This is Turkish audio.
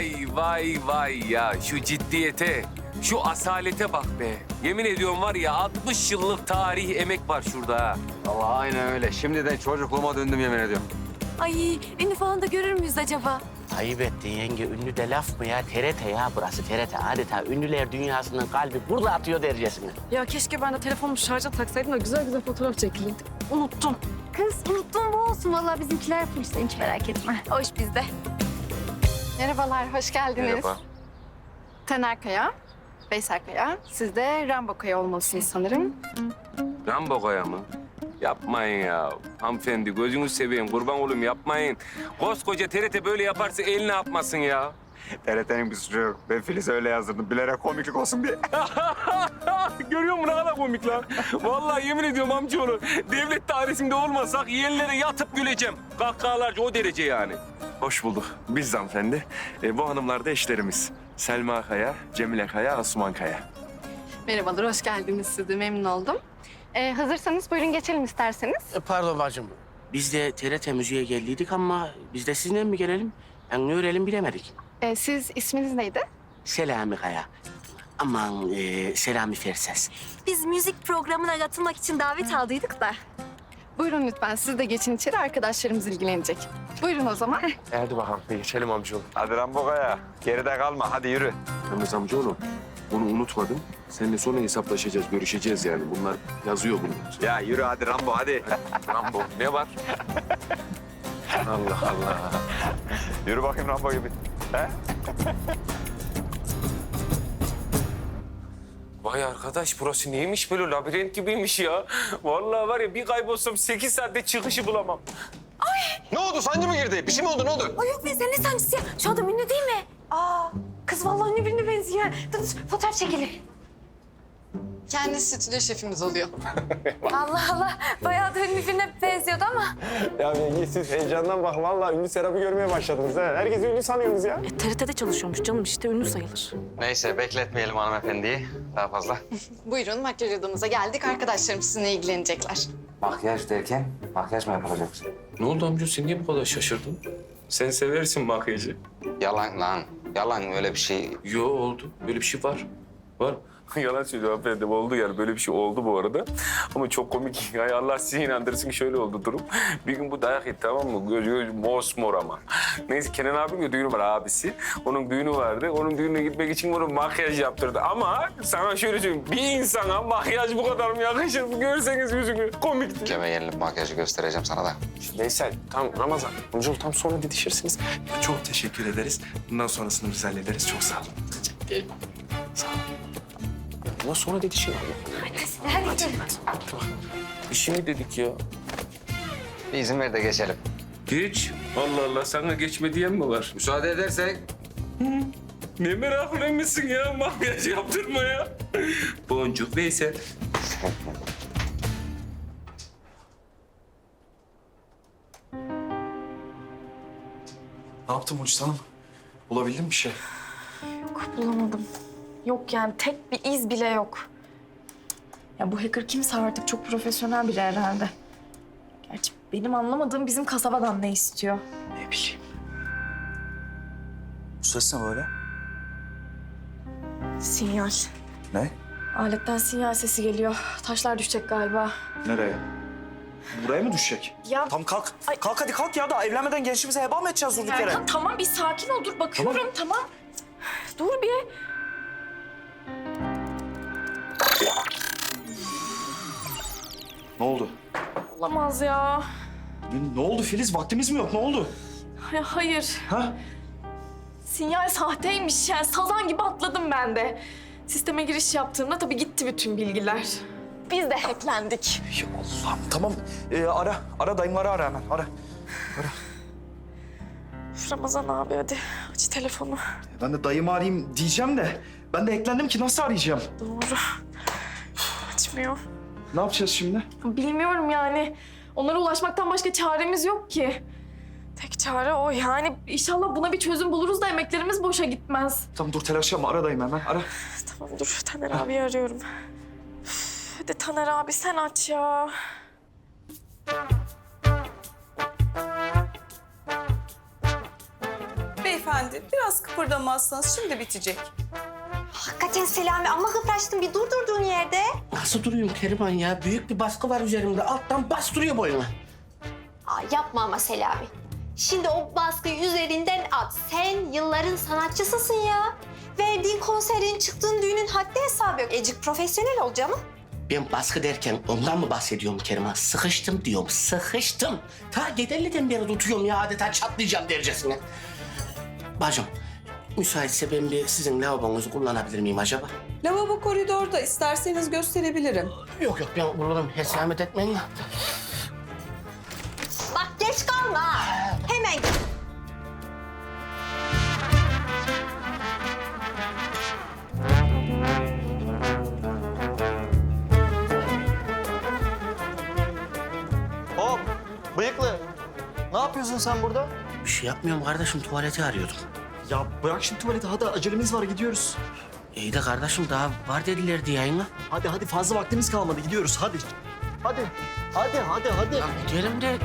vay vay vay ya şu ciddiyete, şu asalete bak be. Yemin ediyorum var ya 60 yıllık tarih emek var şurada ha. Allah aynen öyle. Şimdiden çocukluğuma döndüm yemin ediyorum. Ay ünlü falan da görür müyüz acaba? Ayıp ettin yenge. Ünlü de laf mı ya? TRT ya burası TRT. Adeta ünlüler dünyasının kalbi burada atıyor dercesine. Ya keşke ben de telefonumu şarja taksaydım da güzel güzel fotoğraf çekilirdik. Unuttum. Kız unuttun bu olsun. Vallahi bizimkiler full hiç merak etme. Hoş bizde. Merhabalar, hoş geldiniz. Merhaba. Taner Kaya, Veysel Kaya. Siz de Rambo Kaya olmalısınız sanırım. Rambo Kaya mı? Yapmayın ya. Hanımefendi gözünü seveyim kurban olayım yapmayın. Koskoca TRT böyle yaparsa el ne yapmasın ya? TRT'nin bir suçu yok. Ben Filiz'e öyle yazdırdım. Bilerek komiklik olsun diye. Görüyor musun ne kadar komik lan? Vallahi yemin ediyorum amcaoğlu. Devlet dairesinde olmasak yerlere yatıp güleceğim. Kahkahalarca o derece yani. Hoş bulduk. Biz de hanımefendi. E, bu hanımlar da eşlerimiz. Selma Kaya, Cemile Kaya, Asuman Kaya. Merhabalar, hoş geldiniz. Siz de memnun oldum. Ee, hazırsanız buyurun geçelim isterseniz. E, pardon bacım. Biz de TRT müziğe geldiydik ama biz de sizinle mi gelelim? Yani ne öğrenelim bilemedik. Ee, siz isminiz neydi? Selami Kaya. Aman e, Selami Ferses. Biz müzik programına katılmak için davet aldıydık da. Buyurun lütfen, siz de geçin içeri. Arkadaşlarımız ilgilenecek. Buyurun o zaman. Hadi bakalım. Geçelim amcaoğlu. Hadi Rambo Kaya. Geride kalma. Hadi yürü. Yalnız amcaoğlu, bunu unutmadım. Seninle sonra hesaplaşacağız, görüşeceğiz yani. Bunlar yazıyor bunlar. Ya yürü hadi Rambo hadi. Rambo ne var? Allah Allah. yürü bakayım Rambo gibi. He? Vay arkadaş burası neymiş böyle labirent gibiymiş ya. Vallahi var ya bir kaybolsam 8 saatte çıkışı bulamam. Ne oldu? Sancı mı girdi? Bir şey mi oldu? Ne oldu? Ay yok be sen ne sancısı ya? Şu adam ünlü değil mi? Aa kız vallahi ünlü birine benziyor. Dur dur fotoğraf çekelim. Kendisi stüdyo şefimiz oluyor. Allah Allah bayağı da ünlü birine benziyordu ama. Ya Bilgi siz heyecandan bak. Vallahi ünlü Serap'ı görmeye başladınız ha. Herkes ünlü sanıyorsunuz ya. E, TRT'de çalışıyormuş canım işte ünlü sayılır. Neyse bekletmeyelim hanımefendiyi. Daha fazla. Buyurun, makyaj odamıza geldik. Arkadaşlarım sizinle ilgilenecekler. Makyaj derken makyaj mı yapılacak? Ne oldu amca sen niye bu kadar şaşırdın? Sen seversin makyajı. Yalan lan. Yalan öyle bir şey. Yo oldu. Böyle bir şey var. Var. Yalan söylüyor efendim. Oldu yani. Böyle bir şey oldu bu arada. Ama çok komik. Yani Allah sizi inandırsın ki şöyle oldu durum. Bir gün bu dayak yedi tamam mı? Göz göz mosmor ama. Neyse Kenan abinin düğünü var abisi. Onun düğünü vardı. Onun düğününe gitmek için onu makyaj yaptırdı. Ama sana şöyle söyleyeyim. Bir insana makyaj bu kadar mı yakışır? Görseniz yüzünü. Komikti. Keme yenilik makyajı göstereceğim sana da. Neyse, tam Ramazan. Amcaoğlu tam sonra didişirsiniz. Çok teşekkür ederiz. Bundan sonrasını biz hallederiz. Çok sağ olun. Gel. Sağ olun. Bundan sonra dedişin. Hadi hadi. Bir şey mi dedik ya? Bir izin ver de geçelim. Geç. Allah Allah sana geçme diyen mi var? Müsaade edersek. Ne meraklıymışsın ya makyaj yaptırmaya. Boncuk Veysel. Ne yaptın Mucize Hanım? Bulabildin mi bir şey? Bulamadım. Yok yani tek bir iz bile yok. Ya bu hacker kimse artık çok profesyonel biri herhalde. Gerçi benim anlamadığım bizim kasabadan ne istiyor? Ne bileyim. Bu ses ne böyle? Sinyal. Ne? Aletten sinyal sesi geliyor. Taşlar düşecek galiba. Nereye? Buraya mı düşecek? Ya Tamam kalk. Ay. Kalk hadi kalk ya da evlenmeden gençliğimize heba mı edeceğiz durduk yere? Erkan tamam bir sakin ol dur bakıyorum tamam. Dur bir. Ne oldu? Olamaz ya. Ne, ne oldu Filiz? Vaktimiz mi yok? Ne oldu? Ya hayır. Ha? Sinyal sahteymiş yani sazan gibi atladım ben de. Sisteme giriş yaptığımda tabii gitti bütün bilgiler. Biz de hacklendik. Ya Allah'ım tamam. Ee, ara. Ara dayımları ara hemen. Ara. Şu Ramazan abi hadi aç telefonu. Ben de dayımı arayayım diyeceğim de. Ben de eklendim ki nasıl arayacağım? Doğru. Açmıyor. Ne yapacağız şimdi? Bilmiyorum yani. Onlara ulaşmaktan başka çaremiz yok ki. Tek çare o yani. İnşallah buna bir çözüm buluruz da emeklerimiz boşa gitmez. Tamam dur telaş yapma. Ara dayımı hemen. Ara. Tamam dur Taner abi arıyorum. Üf, Hadi Taner abi sen aç ya. Beyefendi biraz Biraz kıpırdamazsanız şimdi bitecek. Hakikaten Selami ama kıpraştın bir dur durduğun yerde. Nasıl duruyorum Keriman ya? Büyük bir baskı var üzerimde. Alttan bastırıyor boyuna. Aa, yapma ama Selami. Şimdi o baskıyı üzerinden at. Sen yılların sanatçısısın ya. Verdiğin konserin, çıktığın düğünün haddi hesabı yok. Ecik profesyonel ol canım. Ben baskı derken ondan mı bahsediyorum Keriman? Sıkıştım diyorum, sıkıştım. Ta Gederli'den beri tutuyorum ya adeta çatlayacağım dercesine. Bacım, müsaitse ben bir sizin lavabonuzu kullanabilir miyim acaba? Lavabo koridorda isterseniz gösterebilirim. Yok yok ben bulurum. Hesamet etmeyin. Bak geç kalma. ha. Hemen git. Hop bıyıklı. Ne yapıyorsun sen burada? Bir şey yapmıyorum kardeşim. Tuvaleti arıyordum. Ya bırak şimdi tuvaleti hadi acelemiz var gidiyoruz. İyi de kardeşim daha var dedilerdi yayına. Hadi hadi fazla vaktimiz kalmadı gidiyoruz hadi. Hadi. Hadi hadi hadi. Ya gidelim de